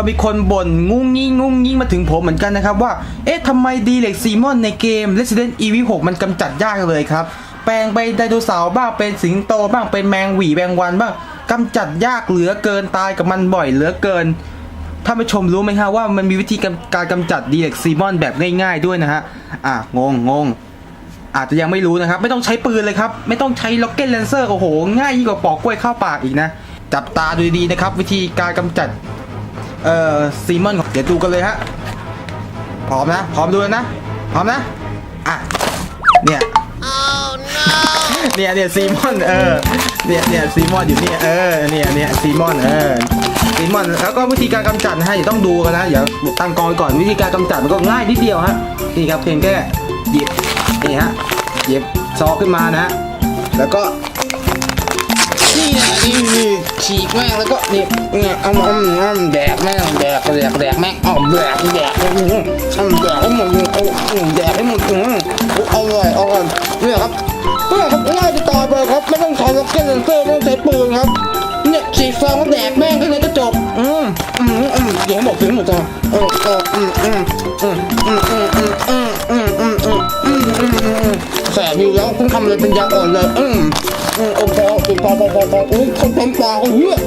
ก็มีคนบ่นงุ้งงิ้งงุ้งงิ้งมาถึงผมเหมือนกันนะครับว่า เอ๊ะทำไมดีเล็กซีมอนในเกม Resident Evil 6 มันกำจัดยากเลยครับ แปลงไปไดโนเสาร์บ้างเป็นสิงโตบ้างเป็นแมงหวีแมงวันบ้างกำจัดยากเหลือเกินตายกับมันบ่อยเหลือเกินท่านผู้ชมรู้ไหมฮะว่ามันมีวิธีการกำจัดดีเล็กซีมอนแบบง่ายๆด้วยนะฮะ อะ งงงงอาจจะยังไม่รู้นะครับ ไม่ต้องใช้ปืนเลยครับ ไม่ต้องใช้ล็อกเก็ตเลนเซอร์โอ้โห ง่ายยิ่งกว่าปอกกล้วยเข้าปากอีกนะ จับตาดูดีๆนะครับ วิธีการกำจัด เอ่อซีมอนเดี๋ยวดูกันเลยฮะพร้อมนะพร้อมดูแล้วนะพร้อมนะอะเนี่ยเนี่ยเนี่ยซีมอนเออเนี่ยเนี่ยซีมอนอยู่เนี่ยเออเนี่ยเนี่ยซีมอนเออซีมอนแล้วก็วิธีการกำจัดนะฮะอย่าต้องดูกันนะอย่าตั้งกองไว้ก่อนวิธีการกำจัดมันก็ง่ายนิดเดียวฮะนี่ครับเพียงแค่หยิบนี่ฮะหยิบซอกขึ้นมานะฮะแล้วก็นี่นะนี่นี่ ฉีกแม่งแล้วก็นี่เนี่ยเอาเอาเอาแดกแม่งแดกแดกแดกแม่งเอาแดกแดกเอาแดกให้หมดเอาแดกให้หมดอาเลยอาเลยเนี่ยครับเนี่ยครับง่ายจะตายไปครับ ไม่ต้องใช้ล็อกเก็ตเลนเซอร์ไม่ต้องใช้ปืนครับเนี่ยฉีกซองแล้วแดกแม่งแค่นี้ก็จบอืมอืมอืมเดี๋ยวบอกถึงหมดจ้ะเออเอออืมอืมอืมอืมอืมอืมอืมอืมอืมอืมอืมอืมอืมแสบอยู่แล้วคุณทำอะไรเป็นยาอ่อนเลยอืมอืมโอ้พอ ปอปอปอปอโอ้ยคนเป็นปอโอ้ย